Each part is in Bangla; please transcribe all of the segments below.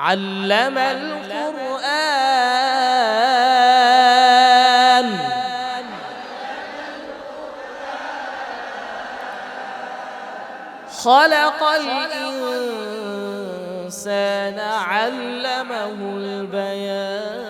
علم القرآن. خلق الإنسان علمه البيان.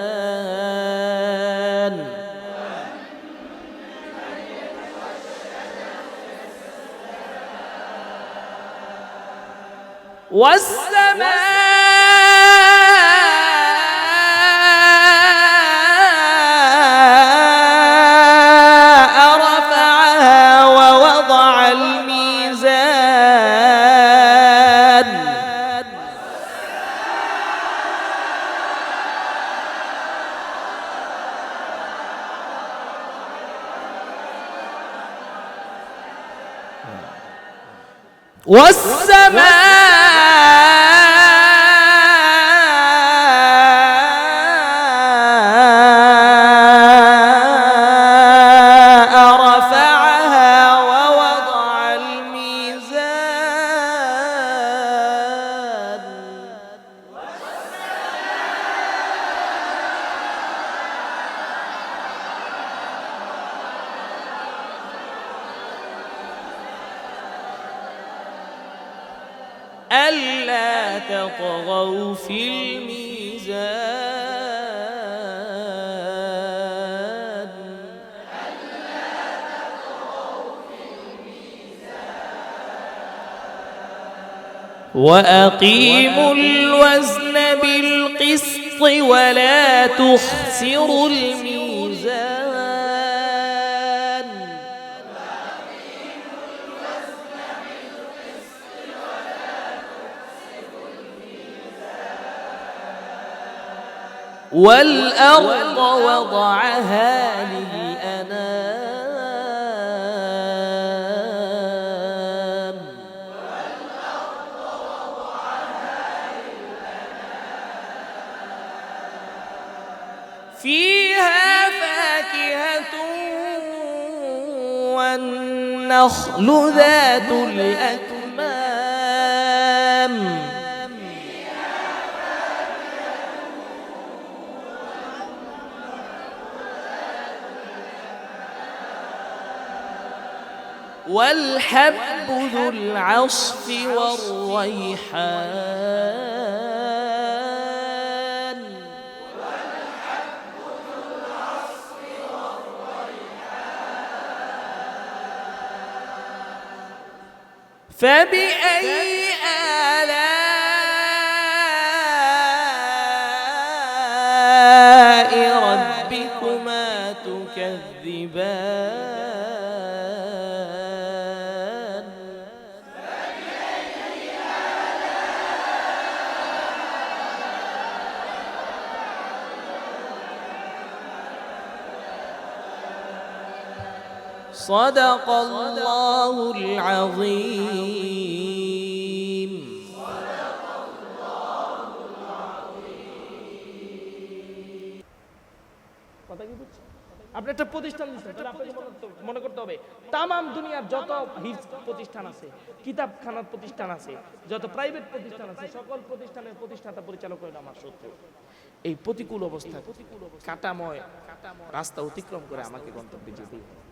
والسماء رفعها ووضع الميزان. والسماء ألا تطغوا في الميزان. وأقيموا الوزن بالقسط ولا تخسروا الميزان. والأرض وضعها للأنام. فيها فاكهة والنخل ذات الأكمام والحب ذو العصف والريحان. فبأي آلاء ربكما تكذبان؟ صدق الله العظيم কথা কি বুঝছেন আপনি একটা প্রতিষ্ঠান দিচ্ছেন তাহলে আপনাকে মনে করতে- মনে করতে হবে তামাম দুনিয়ার যত হিফজ প্রতিষ্ঠান আছে কিতাবখানার প্রতিষ্ঠান আছে যত প্রাইভেট প্রতিষ্ঠান আছে সকল প্রতিষ্ঠানের প্রতিষ্ঠাতা পরিচালক হইল আমার শত্রু এই প্রতিকূল অবস্থা কাটাময় রাস্তা অতিক্রম করে আমাকে গন্তব্যে যেতেই হবে।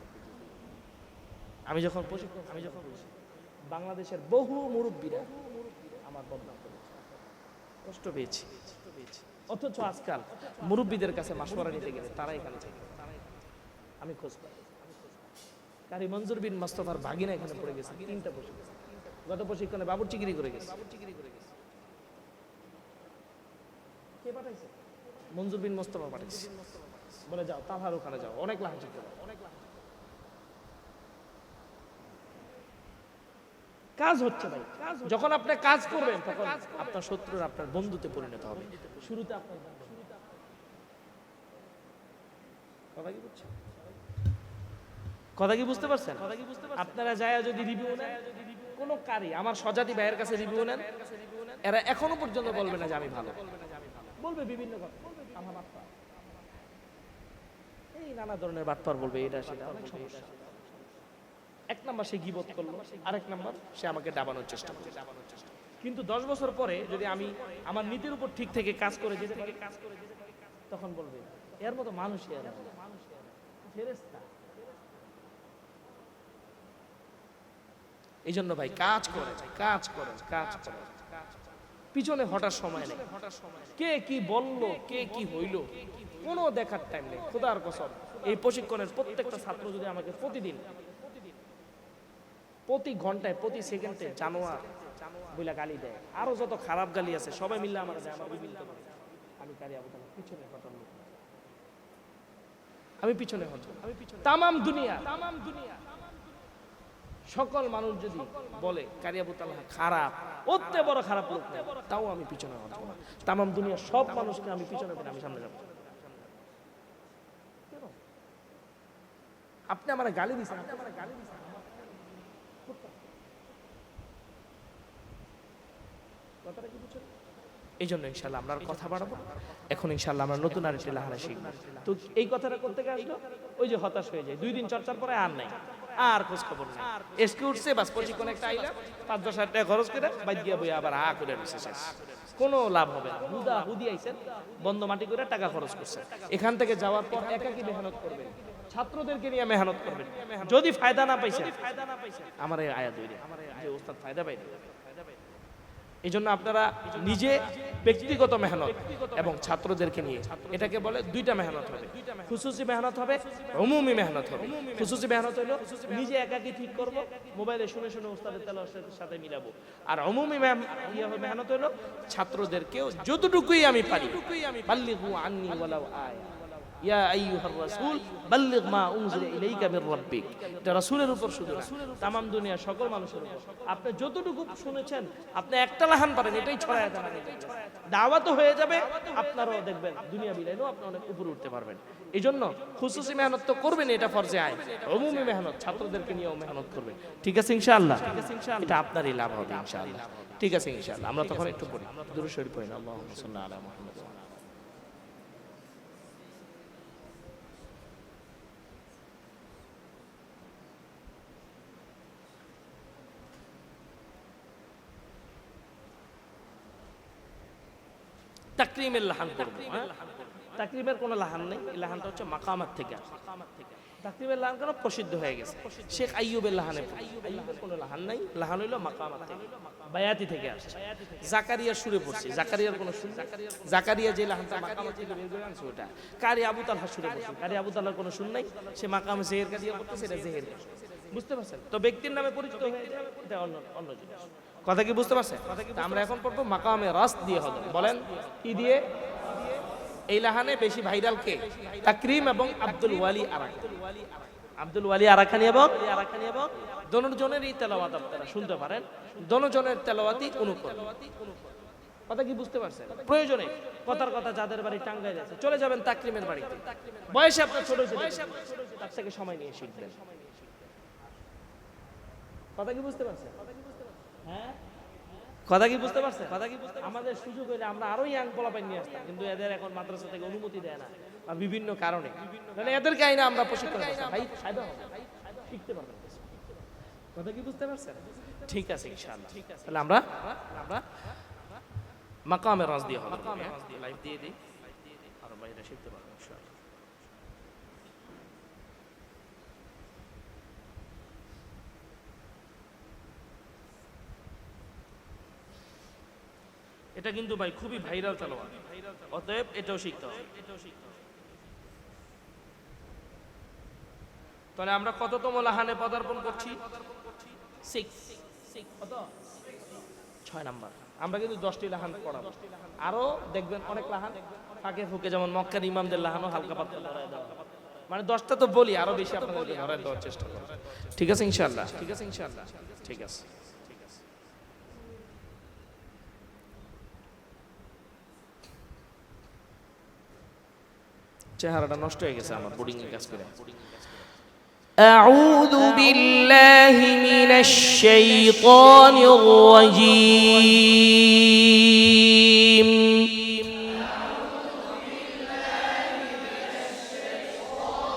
আমি যখন প্রশিক্ষণ আমি যখন বাংলাদেশের বহু মুরব্বীরা আমার বদনাম করেছে। কষ্ট পেয়েছি অথচ আজকাল মুরব্বীদের কাছে মাসওয়ারা নিতে গেলে তারা এখানে থাকে আমি খোঁজ পাই। কারি মঞ্জুর বিন মোস্তফার ভাগিনা এখানে পড়ে গেছে, তিনটা প্রশিক্ষণ গত প্রশিক্ষণে বাবুর চিকিরি করে গেছে। কে পাঠাইছে? মঞ্জুর বিন মোস্তফা পাঠাইছে। বলে যাও তাহার ওখানে যাও, অনেক লাহাজি করো কাজ হচ্ছে ভাই। যখন আপনি কাজ করবেন তখন আপনার শত্রুর আপনার বন্ধুতে পরিণত হবে। শুরুতে আপনার কথা কি বুঝছেন? কথা কি বুঝতে পারছেন? আপনারা যায় যদি রিভিউ নেন কোন কারি আমার সজাতি ভাইয়ের কাছে রিভিউ নেন এরা এখনও পর্যন্ত বলবে না যে আমি ভালো। বলবে বিভিন্ন কথা। আমার এই নানা ধরনের বাটপার বলবে এটা সেটা অনেক সমস্যা। এক নাম্বার সে গিবত করল, আরেক নাম্বার সে আমাকে ডাবানোর চেষ্টা করল। কিন্তু দশ বছর পরে যদি আমি আমার নীতির উপর ঠিক থেকে কাজ করে যেতে পারি, তখন বলবে, এর মতো মানুষই এরা ফেরেস্তা এই জন্য ভাই, কাজ করে কাজ করে কাজ করে। পিছনে হঠাৎ সময় নেই। হঠাৎ সময় কে কি বলল, কে কি হইল, কোনো দেখার টাইম নেই। খোদার কসম, এই প্রশিক্ষণের প্রত্যেকটা ছাত্র যদি আমাকে প্রতিদিন প্রতি ঘন্টায়, প্রতি সেকেন্ডে জানোয়ার বইলা গালি দেয়। আরও যত খারাপ গালি আছে, সবাই মিললে আমার আমি কারি পিছনে হটার আমি পিছনে তামাম দুনিয়া। তামাম দুনিয়া। সকল মানুষ যদি বলে, কারি আবু তালহা খারাপ অত্যে বড় খারাপ তাও আমি পিছনে হটবো না তামাম দুনিয়া সব মানুষকে আমি পিছনে পেলে আমি সামনে যাব। আপনি আমার গালি দিচ্ছেন আপনি আমার গালি দিচ্ছেন কথাটা কি বুঝছেন? এই জন্য ইনশাল্লাহ আমরা আর কথা বাড়াবো এখন ইনশাল্লাহ আমরা নতুন আর একটি লাহানা শিখব। তো এই কথাটা করতে গিয়ে আসলো ওই যে হতাশ হয়ে যায়। দুই দিন চর্চার পরে আর নাই। আর খোঁজ খবর নেই। এসকে উঠছে বাস প্রশিক্ষণ একটা আইলা পাঁচ দশ হাজার টাকা খরচ করে বাইক গিয়া বই আবার হা করে দিচ্ছে শেষ। কোনো লাভ হবে না। হুদা হুদি আইছেন বন্ধ মাটি করে টাকা খরচ করছে এখান থেকে যাওয়ার পর একাকি মেহনত করবেন। ছাত্রদেরকে নিয়ে মেহনত করবেন। যদি ফায়দা না পাইছেন আমার এই আয়া দৈরে যে ওস্তাদ ফায়দা পাইবে এই জন্য আপনারা নিজে ব্যক্তিগত মেহনত এবং ছাত্রদেরকে নিয়ে, এটাকে বলে দুইটা মেহনত হবে। খুশুসি মেহনত হবে অমুমি মেহনত হবে। খুশুসি মেহনত হলো নিজে একাকি ঠিক করব, মোবাইলে শুনে শুনে উস্তাদের তেলাওয়াতের সাথে মিলাবো। আর অমুমি ইয়ে মেহনত হলো ছাত্রদেরকেও যতটুকুই আমি পারি, বাল্লিগু আন্নি ওয়ালাউ আয়া। ইয়া আইয়ুহার রাসূল বাল্লিগ মা উনজিলা ইলাইকা মির রাব্বিক। এটা রাসূলের উপর শুধু না দুনিয়া সকল মানুষের উপর। আপনি যতটুকু শুনেছেন আপনি একটা লাহান পারেন এটাই ছড়ায় দেন দাওয়াত হয়ে যাবে আপনারাও দেখবেন দুনিয়া বিলাইলেও আপনি অনেক উপরে উঠতে পারবেন। এই জন্য খুশুসি মেহনত তো করবেন এটা ফরজে আয় অমুমি মেহনত ছাত্রদেরকে নিয়েও মেহনত করবেন। ঠিক আছে ইনশাআল্লাহ? এটা আপনারই লাভ হবে ইনশাআল্লাহ। ঠিক আছে ইনশাআল্লাহ। আমরা তখন একটু পড়ি। দুরূদ শরীফ পড়ি আল্লাহুম্মা সাল্লি আলা মুহাম্মাদ ওয়া আলা তাকরিমের লাহান করব হ্যাঁ? তাকরিমের কোনো লাহান নেই এই লাহানটা হচ্ছে মাকামাত থেকে। আসে। তাকরিমের লাহান কেন? প্রসিদ্ধ হয়ে গেছে। শেখ আইয়ুবের লাহানে আইয়ুবের কোনো লাহান নাই লাহান হইল মাকামাত থেকে। বায়াতি থেকে আসছে। জাকারিয়ার সুরে পড়ছে। জাকারিয়ার কোনো সুর জাকারিয়া যে লাহানটা মাকামাত থেকে বের করে আনছে ওটা। কারি আবু তালহা সুরে পড়ছে। কারি আবু তালহার কোনো সুর নাই। সে মাকাম জেহের কাদিয়া পড়তেছে এটা জেহের। বুঝতে পারছেন? তো ব্যক্তির নামে পরিচিত হয়ে যায় এটা অন্য অন্য জিনিস। কথা কি বুঝতে পারছেন? আমরা এখন পড়ব মাকামে রাস দিয়ে হবে। বলেন কি দিয়ে? এই লাহানে বেশি ভাইরাল কে? তাকরিম এবং আব্দুল ওয়ালি আরাকানি। আব্দুল ওয়ালি আরাকানি এবং আরাকানি এবং দনোজনের এই তেলাওয়াত আপনারা শুনতে পারেন। দনোজনের তেলাওয়াতি অনুকরণ কথা কি বুঝতে পারছেন? প্রয়োজনে কথার কথা যাদের বাড়ি টাঙ্গাই আছে চলে যাবেন তাকরিমের বাড়িতে। বয়সে আপনার ছোট ছোট তার থেকে সময় নিয়ে শিখবেন। কথা কি বুঝতে পারছেন? কথা কি বুঝতে পারছে কথা কি বুঝতে আমাদের সুযোগ হইলে আমরা আরও ইয়াং পোলাপাই নিয়ে আসতাম কিন্তু এদের এখন মাদ্রাসা থেকে অনুমতি দেয় না বা বিভিন্ন কারণে। মানে এদেরকে আইনা আমরা প্রশিক্ষণ। ভাই ফায়দা হবে শিখতে পারবেন। কথা কি বুঝতে পারছেন? ঠিক আছে ইনশাআল্লাহ। ঠিক আছে। তাহলে আমরা আমরা মাকামে রাজ দিয়ে হবে। লাইভ দিয়ে দিই। আর বাইরে শিখতে পারবেন ইনশাআল্লাহ। এটা কিন্তু ভাই খুবই ভাইরাল চালোয়া অতএব এটাও শিখতে হবে। তাহলে আমরা কততম লাহানে পদার্পণ করছি? সিক্স ছয় নাম্বার। আমরা কিন্তু দশটি লাহান পড়াব। আরও দেখবেন অনেক লাহান ফাঁকে ফুকে যেমন মক্কার ইমামদের লাহানও হালকা পাতলা দেওয়া মানে দশটা তো বলি আরও বেশি আপনাদেরকে ধরায় দেওয়ার চেষ্টা করব। ঠিক আছে ইনশাল্লাহ ঠিক আছে ইনশাল্লাহ ঠিক আছে। চেহারাটা নষ্ট হয়ে গেছে আমার বোর্ডিং এর কাজ করে أعوذ بالله من الشيطان الرجيم